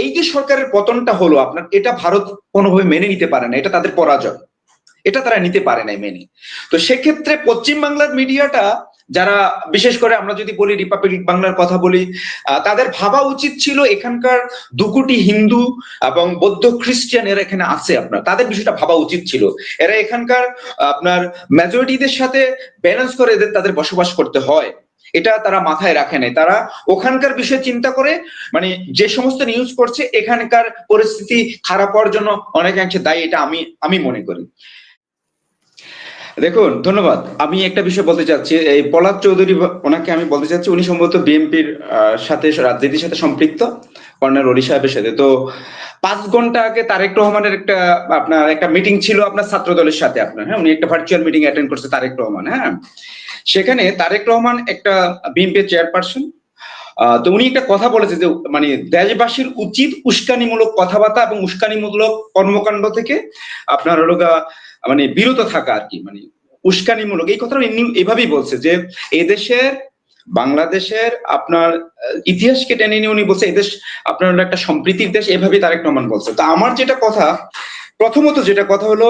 এই যে সরকারের পতনটা হলো আপনার, এটা ভারত কোনোভাবে মেনে নিতে পারে না, এটা তাদের পরাজয়। এটা তারা নিতে পারে নাই মেনে। তো সেক্ষেত্রে পশ্চিম বাংলার মিডিয়াটা, যারা বিশেষ করে আমরা যদি বলি রিপাবলিক বাংলার কথা বলি তাদের ভাবা উচিত ছিল এখানকার দু কোটি হিন্দু এবং বৌদ্ধ খ্রিস্টান এরা এখানে আছে আপনার। তাদের বিষয়টা ভাবা উচিত ছিল। এরা এখানকার আপনার মেজরিটিদের সাথে ব্যালেন্স করে এদের তাদের বসবাস করতে হয়। এটা তারা মাথায় রাখে নাই। তারা ওখানকার বিষয়ে চিন্তা করে মানে যে সমস্ত নিউজ করছে, এখানকার পরিস্থিতি খারাপ হওয়ার জন্য অনেকাংশে দায়ী, এটা আমি আমি মনে করি। দেখুন, ধন্যবাদ। আমি একটা বিষয় বলতে চাচ্ছি, এই পলাশ চৌধুরী ওনাকে আমি বলতে চাচ্ছি, উনি সম্ভবত বিএনপির সাথে, রাজনীতির সাথে সম্পৃক্ত কর্নার অলি সাহেবের সাথে। তো পাঁচ ঘণ্টা আগে তারেক রহমানের একটা, আপনার একটা মিটিং ছিল আপনার ছাত্র দলের সাথে আপনার হ্যাঁ? উনি একটা ভার্চুয়াল মিটিং অ্যাটেন্ড করছে তারেক রহমান হ্যাঁ? সেখানে তারেক রহমান একটা বিএনপির চেয়ারপারসন তো উনি একটা কথা বলেছে যে মানে দেশবাসীর উচিত উস্কানিমূলক কথাবার্তা এবং উস্কানিমূলক কর্মকাণ্ড থেকে আপনার হলো মানে বিরত থাকা আর কি মানে উস্কানিমূলক। এই কথাটা এভাবেই বলছে যে, এদেশের, বাংলাদেশের আপনার ইতিহাসকে টেনে নিয়ে উনি বলছে, এদেশ আপনার একটা সম্প্রীতির দেশ, এভাবেই তারেক রহমান বলছে। তো আমার যেটা কথা, প্রথমত যেটা কথা হলো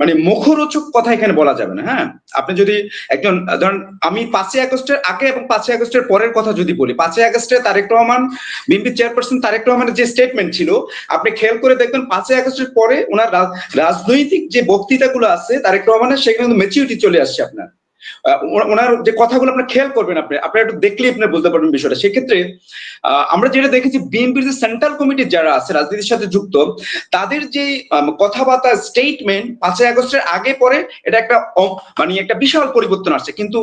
মানে মুখরোচক কথা এখানে বলা যাবে না হ্যাঁ? আপনি যদি একজন, ধরেন আমি পাঁচই আগস্টের আগে এবং পাঁচই আগস্টের পরের কথা যদি বলি, পাঁচই আগস্টে তারেক রহমান, বিএনপি চেয়ারপারসন তারেক রহমানের যে স্টেটমেন্ট ছিল, আপনি খেয়াল করে দেখবেন পাঁচই আগস্টের পরে ওনার রাজনৈতিক যে বক্তৃতাগুলো আছে তারেক রহমানের সেখানে কিন্তু মেচিউরিটি চলে আসছে আপনার। ওনার যে কথাগুলো আপনার খেয়াল করবেন আপনি আপনার একটু দেখলেই আপনি বুঝতে পারবেন বিষয়টা। সেক্ষেত্রে আমরা যেটা দেখেছি বিএনপির যে সেন্ট্রাল কমিটি যারা আছে রাজনীতির সাথে যুক্ত তাদের যে কথাবার্তা স্টেটমেন্ট পাঁচই আগস্টের আগে পরে এটা একটা মানে একটা বিশাল পরিবর্তন আসছে। কিন্তু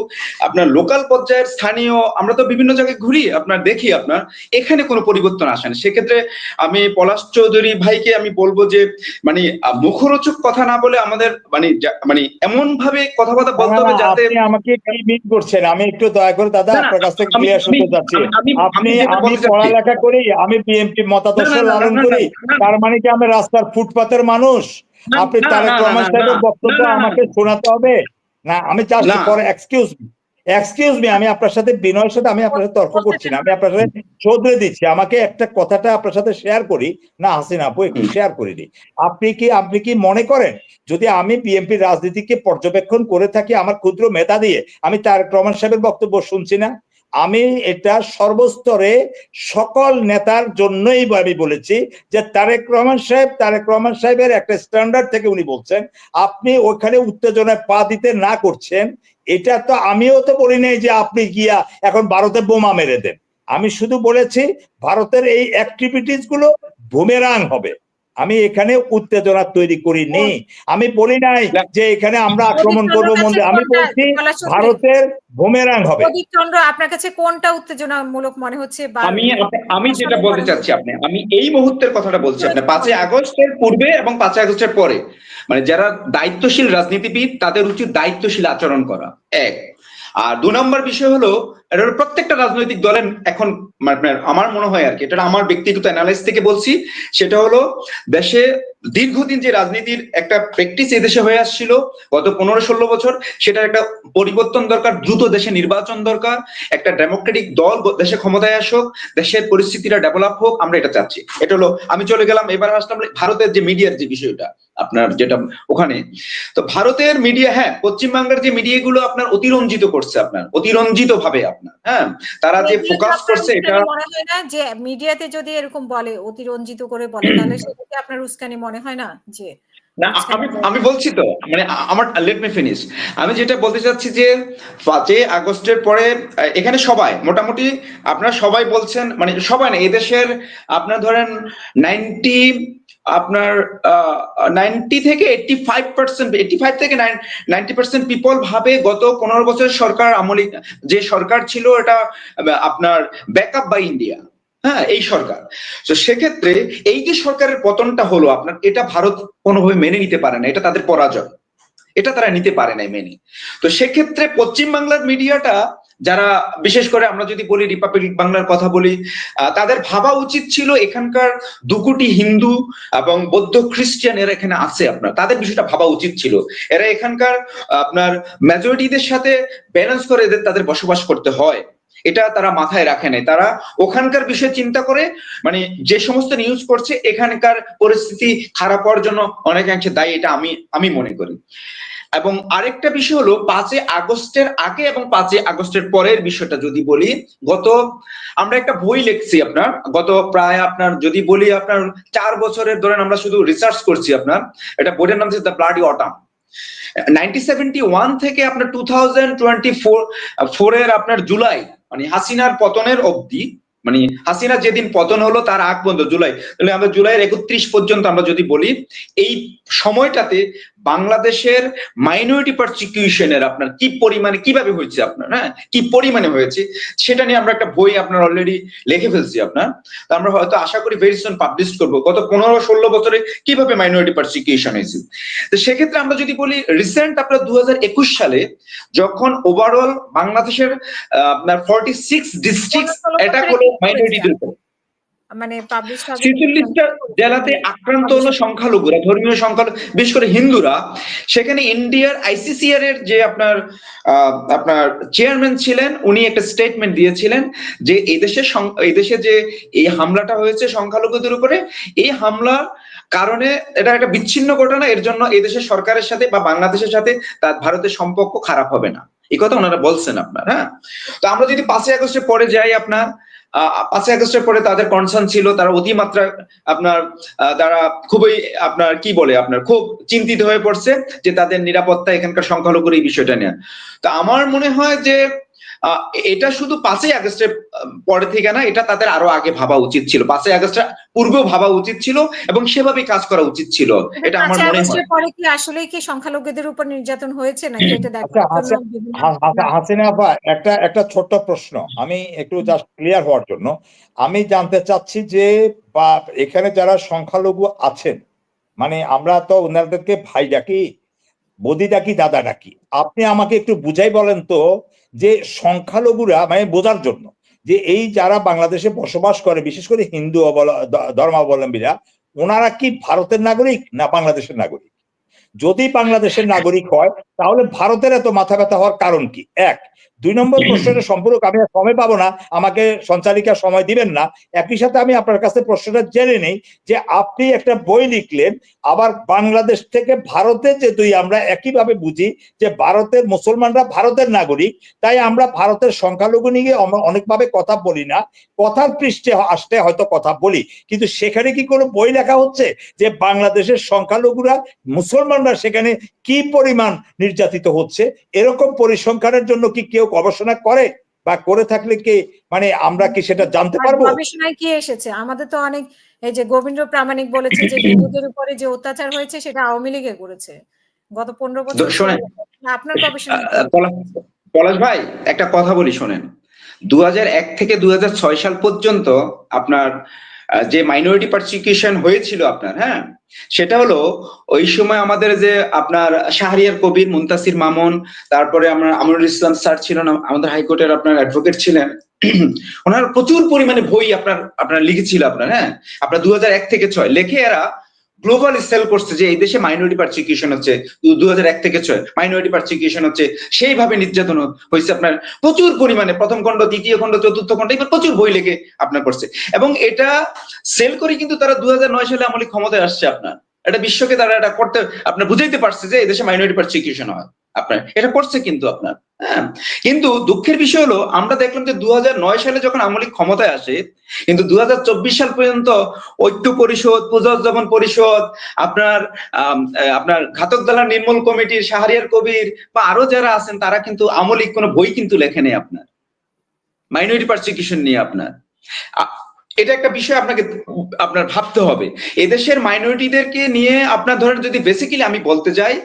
আপনার লোকাল পর্যায়ের স্থানীয় আমরা তো বিভিন্ন জায়গায় ঘুরি আপনার দেখি আপনার এখানে কোনো পরিবর্তন আসে না। সেক্ষেত্রে আমি পলাশ চৌধুরী ভাইকে আমি বলব যে মানে মুখরোচক কথা না বলে আমাদের মানে মানে এমন ভাবে কথাবার্তা বলতে হবে যাতে আপনি আমাকে কি মিট করছেন আমি একটু দয়া করে দাদা আপনার কাছ থেকে ক্লিয়ার শুনতে চাচ্ছি। আপনি আমি পড়ালেখা করি আমি বিএনপি মতাদর্শ লালন করি। তার মানে কি আমি রাস্তার ফুটপাতের মানুষ? আপনি তার তারেক রহমান সাহেবের বক্তব্য। আমাকে শোনাতে হবে? না আমি চাষ পরে এক্সকিউজ মি এক্সকিউজ মি আমি আপনার সাথে বিনয়ের সাথে আমি আপনার সাথে তর্ক করছি না। আমি আপনার সাথে চৌধুরী দিচ্ছি। আমাকে একটা কথাটা আপনার সাথে শেয়ার করি। না হাসিনা আপু একটু শেয়ার করে দিই। আপনি কি আপনি কি মনে করেন যদি আমি বিএনপি রাজনীতিকে পর্যবেক্ষণ করে থাকি আমার ক্ষুদ্র মেধা দিয়ে আমি তার রহমান সাহেবের বক্তব্য শুনছি না? আমি এটা সর্বস্তরে সকল নেতার জন্যই আমি বলেছি যে তারেক রহমান সাহেব, তারেক রহমান সাহেবের একটা স্ট্যান্ডার্ড থেকে উনি বলছেন, আপনি ওখানে উত্তেজনায় পা দিতে না করছেন, এটা তো আমিও তো বলি নাই যে আপনি গিয়া এখন ভারতে বোমা মেরে দেন। আমি শুধু বলেছি, ভারতের এই অ্যাক্টিভিটিসগুলো বুমেরাং হবে। আমি এখানে উত্তেজনা তৈরি করিনি। আমি বলি নাই যে এখানে আমরা আক্রমণ করব মন্দির। আমি বলছি ভারতের বুমেরাং হবে। চন্দ্র আপনার কাছে কোনটা উত্তেজনামূলক মনে হচ্ছে আমি আমি যেটা বলতে চাচ্ছি আপনি আমি এই মুহূর্তের কথাটা বলছি আপনি। পাঁচই আগস্টের পূর্বে এবং পাঁচই আগস্টের পরে। মানে যারা দায়িত্বশীল রাজনীতিবিদ তাদের উচিত দায়িত্বশীল আচরণ করা। এক। আর দু নম্বর বিষয় হলো এটা প্রত্যেকটা রাজনৈতিক দলের এখন মানে আমার মনে হয় আর কি, এটা আমার ব্যক্তিগত অ্যানালাইস থেকে বলছি, সেটা হলো দেশে দীর্ঘদিন যে রাজনীতির একটা প্র্যাকটিস এদেশে হয়ে আসছিল, গত পনেরো ষোলো বছর, সেটার একটা পরিবর্তন দরকার, দ্রুত দেশে নির্বাচন দরকার, একটা ডেমোক্রেটিক দল দেশে ক্ষমতায় আসুক, দেশের পরিস্থিতিটা ডেভেলপ হোক, আমরা এটা চাচ্ছি। এটা হলো, আমি চলে গেলাম, এবার আসলাম ভারতের যে মিডিয়ার যে বিষয়টা, আপনার যেটা ওখানে। তো ভারতের মিডিয়া হ্যাঁ পশ্চিমবাংলার যে মিডিয়াগুলো আপনার অতিরঞ্জিত করছে আপনার অতিরঞ্জিত ভাবে আপনার হ্যাঁ তারা যে ফোকাস করছে এটা মনে হয় না যে মিডিয়াতে যদি এরকম বলে অতিরঞ্জিত করে বলে তাহলে সেটাকে আপনার উস্কানি মনে হয় না যে না আমি আমি বলছি তো মানে আমার লেট মি ফিনিশ আমি যেটা বলতে চাচ্ছি যে পাঁচই আগস্টের পরে এখানে সবাই মোটামুটি আপনারা সবাই বলছেন মানে সবাই না এদেশের আপনার ধরেন নাইনটি আপনার নাইনটি থেকে eighty five percent eighty five থেকে নাইনটি পার্সেন্ট পিপল ভাবে গত পনেরো বছরের সরকার আমলি, যে সরকার ছিল এটা আপনার ব্যাকআপ বাই ইন্ডিয়া হ্যাঁ এই সরকার। তো সেক্ষেত্রে এই যে সরকারের পতনটা হলো আপনার, এটা ভারত কোনোভাবে মেনে নিতে পারে না, এটা তাদের পরাজয়। এটা তারা নিতে পারে নাই মেনে। তো সেক্ষেত্রে পশ্চিম বাংলার মিডিয়াটা যারা, বিশেষ করে আমরা যদি বলি রিপাবলিক বাংলার কথা বলি তাদের ভাবা উচিত ছিল এখানকার দু কোটি হিন্দু এবং বৌদ্ধ খ্রিস্টান এরা এখানে আছে আপনার। তাদের বিষয়টা ভাবা উচিত ছিল। এরা এখানকার আপনার মেজরিটিদের সাথে ব্যালেন্স করে এদের তাদের বসবাস করতে হয়। এটা তারা মাথায় রাখে নাই। তারা ওখানকার বিষয়ে চিন্তা করে মানে যে সমস্ত নিউজ করছে, এখানকার পরিস্থিতি খারাপ হওয়ার জন্য অনেকাংশে দায়ী, এটা আমি আমি মনে করি। এবং আরেকটা বিষয় হলো, পাঁচই আগস্টের আগে এবং পাঁচই আগস্টের পরের বিষয়টা যদি বলি, গত, আমরা একটা বই লিখছি আপনার, গত প্রায় আপনার, যদি বলি আপনার চার বছরের ধরেন আমরা শুধু রিসার্চ করছি আপনার, এটা বইটার নাম হচ্ছে দ্য ব্লাডি অটাম থেকে আপনার টু থাউজেন্ড টোয়েন্টি ফোর ফোরের আপনার জুলাই মানে হাসিনার পতনের অবধি মানে হাসিনা যেদিন পতন হলো তার আগ পর্যন্ত, জুলাই, তাহলে আমরা জুলাইয়ের একত্রিশ পর্যন্ত আমরা যদি বলি, এই সময়টাতে বাংলাদেশের মাইনরিটি পারসিকিউশনের আপনার কি পরিমাণে কীভাবে হয়েছে আপনার হ্যাঁ? কি পরিমাণে হয়েছে? সেটা নিয়ে আমরা একটা বই আপনার অলরেডি লিখে ফেলছি আপনার। তো আমরা হয়তো আশা করি ভেরি সুন পাবলিশ করব। গত পনেরো ষোলো বছরে কীভাবে মাইনরিটি পারসিকিউশন হয়েছে? তো সেক্ষেত্রে আমরা যদি বলি রিসেন্ট আপনার দু হাজার একুশ সালে যখন ওভারঅল বাংলাদেশের আপনার ফর্টি সিক্স ডিস্ট্রিক্ট এটা হলো মাইনরিটিদের মানে জেলাতে আক্রান্ত হলো সংখ্যালঘুরা, ধর্মীয় বিশেষ করে হিন্দুরা। সেখানে ইন্ডিয়ার এর যে আপনার আপনার চেয়ারম্যান ছিলেন, উনি একটা স্টেটমেন্ট দিয়েছিলেন যে এদেশে এদেশে যে এই হামলাটা হয়েছে সংখ্যালঘুদের উপরে, এই হামলার কারণে এটা একটা বিচ্ছিন্ন ঘটনা, এর জন্য এদেশের সরকারের সাথে বা বাংলাদেশের সাথে তার ভারতের সম্পর্ক খারাপ হবে না। এই কথা ওনারা বলছেন আপনার হ্যাঁ? তো আমরা যদি পাঁচই আগস্টের পরে যাই আপনার পাঁচই আগস্টের পরে তাদের কনসার্ন ছিল, তারা অতিমাত্রা আপনার তারা খুবই আপনার কি বলে, আপনার খুব চিন্তিত হয়ে পড়ছে যে তাদের নিরাপত্তা এখানকার সংখ্যালঘুর এই বিষয়টা নিয়ে। তো আমার মনে হয় যে এটা শুধু পাঁচই আগস্টের পরে থেকে না এটা তাদের আরও আগে ভাবা উচিত ছিল। পাঁচই আগস্টের পূর্বেও ভাবা উচিত ছিল এবং সেভাবেই কাজ করা উচিত ছিল। এটা আমার মনে হয়। পরে কি আসলে কি সংখ্যালঘুদের উপর নির্যাতন হয়েছে নাকি? এটা আচ্ছা, আচ্ছা, হাসিনা আপা একটা একটা ছোট্ট প্রশ্ন। আমি একটু জাস্ট ক্লিয়ার হওয়ার জন্য। আমি জানতে চাচ্ছি যে বা এখানে যারা সংখ্যালঘু আছেন মানে আমরা তো ওনাদেরকে ভাই ডাকি বদি ডাকি দাদা ডাকি আপনি আমাকে একটু বুঝাই বলেন তো যে সংখ্যালঘুরা মানে বোঝার জন্য যে এই যারা বাংলাদেশে বসবাস করে, বিশেষ করে হিন্দু ধর্মাবলম্বীরা, ওনারা কি ভারতের নাগরিক না বাংলাদেশের নাগরিক? যদি বাংলাদেশের নাগরিক হয়, তাহলে ভারতের এত মাথা ব্যথা হওয়ার কারণ কি? এক দুই নম্বর প্রশ্নটা সম্পূর্ণ আমি আর সময় পাবো না আমাকে সঞ্চালিকা সময় দিবেন না। একই সাথে আমি আপনার কাছে প্রশ্নটা জেনে নেই যে আপনি একটা বই লিখলেন আবার বাংলাদেশ থেকে ভারতে যে দুই আমরা একইভাবে বুঝি যে ভারতের মুসলমানরা ভারতের নাগরিক তাই আমরা ভারতের সংখ্যালঘু নিয়ে অনেকভাবে কথা বলি না। কথার পৃষ্ঠে আসতে হয়তো কথা বলি কিন্তু সেখানে কি কোনো বই লেখা হচ্ছে যে বাংলাদেশের সংখ্যালঘুরা মুসলমানরা সেখানে কি পরিমাণ নির্যাতিত হচ্ছে? এরকম পরিসংখ্যানের জন্য কি কেউ গবেষণা করে বা করে থাকলে কি মানে আমরা কি সেটা জানতে পারব? গবেষণায় কি এসেছে? আমাদের তো অনেক এই যে গোবিন্দ প্রামাণিক বলেছে যে হিন্দুদের উপরে যে অত্যাচার হয়েছে সেটা আওয়ামী লীগে করেছে। গত পনেরো বছর আপনার গবেষণা পলাশ- পলাশ ভাই একটা কথা বলি শোনেন। দু এক থেকে দু হাজার ছয় সাল পর্যন্ত আপনার আহ, যে মাইনরিটি পার্সিকিউশন হয়েছিল আপনার হ্যাঁ? সেটা হলো ওই সময় আমাদের যে আপনার শাহরিয়ার কবির, মুন্তাসির মামুন, তারপরে আমরা আমরুল ইসলাম স্যার ছিলেন আমাদের হাইকোর্টের আপনার অ্যাডভোকেট ছিলেন। ওনার প্রচুর পরিমাণে বই আপনার আপনার লিখেছিল আপনার হ্যাঁ? আপনার দু থেকে ছয়। লেখে এরা গ্লোবাল সেল করছে যে এই দেশে মাইনরিটি পারসিকিউশন হচ্ছে, দু হাজার এক থেকে ছয় মাইনরিটি পারসিকিউশন হচ্ছে, সেইভাবে নির্যাতন হয়েছে আপনার প্রচুর পরিমাণে। প্রথম খণ্ড, দ্বিতীয় খণ্ড, চতুর্থ খণ্ড, এবার প্রচুর বই লেখে আপনার করছে। এবং এটা সেল করে কিন্তু তারা দু হাজার নয় সালে আমলি ক্ষমতায় আসছে আপনার। এটা বিশ্বকে তারা এটা করতে, আপনার বুঝাইতে পারছে যে এদেশে মাইনরিটি পারসিকিউশন হয় আপনার। এটা করছে কিন্তু আপনার। হ্যাঁ কিন্তু দুঃখের বিষয় হলো, আমরা দেখলাম যে দু হাজার নয় সালে যখন আমলি ক্ষমতায় আসে, কিন্তু দু হাজার চব্বিশ সাল পর্যন্ত ঐক্য পরিষদ পুনর্জীবন পরিষদ, আপনার আপনার ঘাতক দালার নির্মূল কমিটির, শাহরিয়ার কবির, বা আরও যারা আছেন, তারা কিন্তু আমলিক কোনো বই কিন্তু লেখে নেই আপনার। মাইনরিটি পারসিকিউশন নিয়ে আপনার। এটা একটা বিষয় আপনাকে, আপনার ভাবতে হবে। এদেশের মাইনরিটিদেরকে নিয়ে আপনার ধরেন যদি বেসিক্যালি আমি বলতে যাই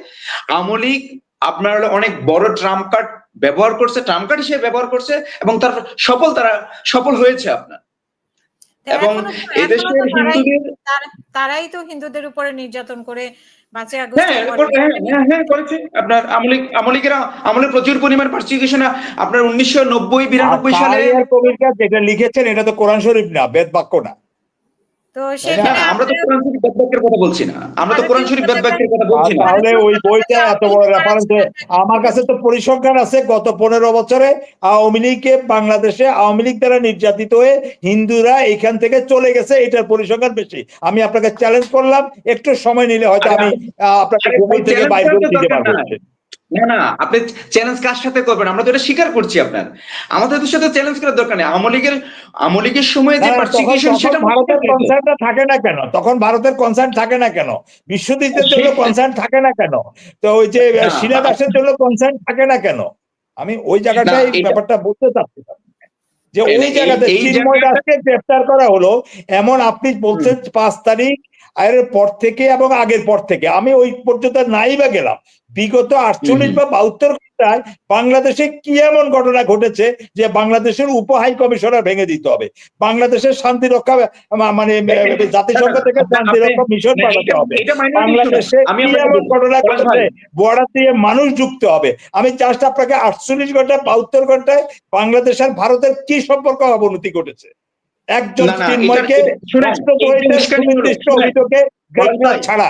আমলিক আপনার অনেক বড় ট্রাম্প কার্ড ব্যবহার করছে ট্রাম্প কার্ড হিসেবে ব্যবহার করছে এবং তার সফল তারা সফল হয়েছে আপনার। এবং এদেশের তারাই- হিন্দুদের তারাই তো হিন্দুদের উপরে নির্যাতন করে হ্যাঁ হ্যাঁ, হ্যাঁ, করেছে আপনার আমলিক আমলিকেরা আমলের প্রচুর পরিমাণ পার্সিকিউশন আপনার উনিশশো নব্বই বিরানব্বই সালে যেটা লিখেছেন এটা তো কোরআন শরীফ না বেদ বাক্য না। তো সেখানে আমরা তো কোরআন শরীফ বেদবাক্যের কথা বলছি না। আমরা তো কোরআন শরীফ বেদবাক্যের কথা বলছি না। তাহলে ওই বইটা এত বড় রেফারেন্স আমার কাছে তো পরিসংখ্যান আছে গত পনেরো বছরে আওয়ামী লীগকে বাংলাদেশে আওয়ামী লীগ দ্বারা নির্যাতিত হয়ে হিন্দুরা এখান থেকে চলে গেছে এটার পরিসংখ্যান বেশি। আমি আপনাকে চ্যালেঞ্জ করলাম একটু সময় নিলে হয়তো আমি আহ, আপনাকে থেকে বাইর দিতে পারব। না না আপনি চ্যালেঞ্জ কার সাথে করবেন? আমরা তো এটা স্বীকার করছি আপনার। আমাদের তো সাথে চ্যালেঞ্জ করার দরকার নেই। আওয়ামী লীগের আওয়ামী লীগের সময় যে না, তখন- পারসিকিউশন তখন সেটা ভারতের কনসার্নটা থাকে না কেন? তখন ভারতের কনসার্ন থাকে না কেন? বিশ্বজিতের জন্য কনসার্ন থাকে না কেন? তো ওই যে না, শিলা দাসের জন্য কনসার্ন থাকে না কেন? আমি ওই জায়গাটাই ব্যাপারটা বলতে চাচ্ছিলাম। যে ওই জায়গাতে চিন্ময় দাসকে গ্রেফতার করা হলো এমন আপনি বলছেন পাঁচ তারিখ এর পর থেকে এবং আগের পর থেকে। আমি ওই পর্যন্ত নাই বা গেলাম। বিগত আটচল্লিশ বা বাহাত্তর ঘন্টায় বাংলাদেশে কি এমন ঘটনা ঘটেছে যে বাংলাদেশের উপ হাই কমিশনার ভেঙে দিতে হবে? বাংলাদেশের শান্তি রক্ষা মানে জাতিসংঘ থেকে শান্তি রক্ষা মিশন পাঠাতে হবে। বাংলাদেশে কি এমন ঘটনা ঘটেছে? বর্ডার দিয়ে মানুষ যুক্ত হবে। আমি জাস্ট আপনাকে আটচল্লিশ ঘণ্টা বাহাত্তর ঘন্টায় বাংলাদেশ আর ভারতের কি সম্পর্ক অবনতি ঘটেছে? একজন চিন্ময়কে রাষ্ট্রদ্রোহিতার উস্কানিমূলক, সুনির্দিষ্ট অভিযোগে ছাড়া।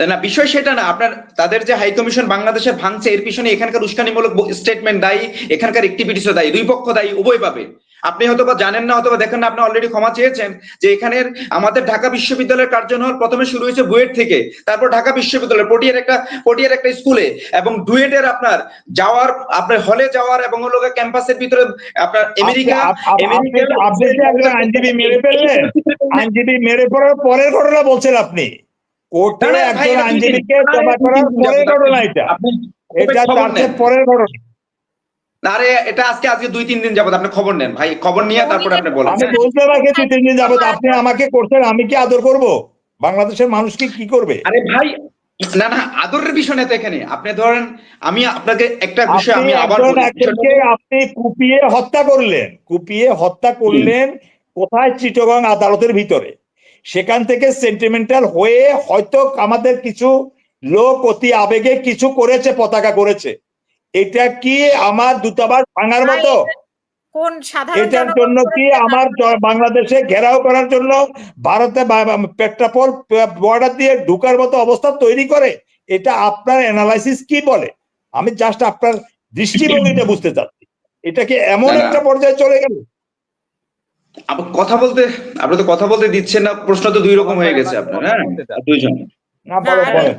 না বিষয় সেটা না আপনার তাদের যে হাই কমিশন বাংলাদেশে ভাঙছে এর পিছনে এখানকার উস্কানিমূলক স্টেটমেন্ট দায়ী এখানকার অ্যাক্টিভিটিসও দায়ী দুই পক্ষ দায়ী উভয় পাবে। আপনি হয়তো বা জানেন না অথবা দেখেন না আপনি অলরেডি ক্ষমা চেয়েছেন যে এখানের আমাদের ঢাকা বিশ্ববিদ্যালয়ের কার্যনহর প্রথমে শুরু হয়েছে বুয়েট থেকে তারপর ঢাকা বিশ্ববিদ্যালয় পটিয়ার একটা পটিয়ার একটা স্কুলে এবং ডুয়েটের আপনার যাওয়ার আপনার হলে যাওয়ার এবং হলো ক্যাম্পাসের ভিতরে আপনার আমেরিকা একজন আইনজীবী মেরে ফেললেন আইনজীবী মেরে পড়ার পরের ঘটনা বলছেন আপনি। কোর্টে না, না, ভাই, একজন আইনজীবীকে জমা করার পরের ঘটনা এটা এটা তার পরের ঘটনা। আরে এটা আজকে আজকে দুই তিন দিন যাবত। আপনি খবর নেন ভাই খবর নিয়ে তারপরে আপনি বলেন। আমি বলতে পারছি দুই তিন দিন যাবত। আপনি আমাকে করছেন আমি কি আদর করব? বাংলাদেশের মানুষকে কি করবে? আরে ভাই না না আদরের বিষয় না তো এখানে। আপনি ধরেন আমি আপনাকে একটা বিষয় আমি আবার আপনি কুপিয়ে হত্যা করলেন। কুপিয়ে হত্যা করলেন কোথায়? চিটগং আদালতের ভিতরে। সেখান থেকে সেন্টিমেন্টাল হয়ে হয়তো আমাদের কিছু লোক অতি আবেগে কিছু করেছে পতাকা করেছে এটা কি আমার দূতাবাস ভাঙার মতো? কোন এটার জন্য কি আমার বাংলাদেশে ঘেরাও করার জন্য ভারতে পেট্রাপোল বর্ডার দিয়ে ঢুকার মতো অবস্থা তৈরি করে? এটা আপনার অ্যানালাইসিস কি বলে? আমি জাস্ট আপনার দৃষ্টিভঙ্গিটা বুঝতে চাচ্ছি। এটা কি এমন। একটা পর্যায়ে চলে গেল? কথা বলতে আপনি তো কথা বলতে দিচ্ছেন না প্রশ্ন তো দুই রকম হয়ে গেছে আপনার হ্যাঁ? দুইজন না বলো না, বলেন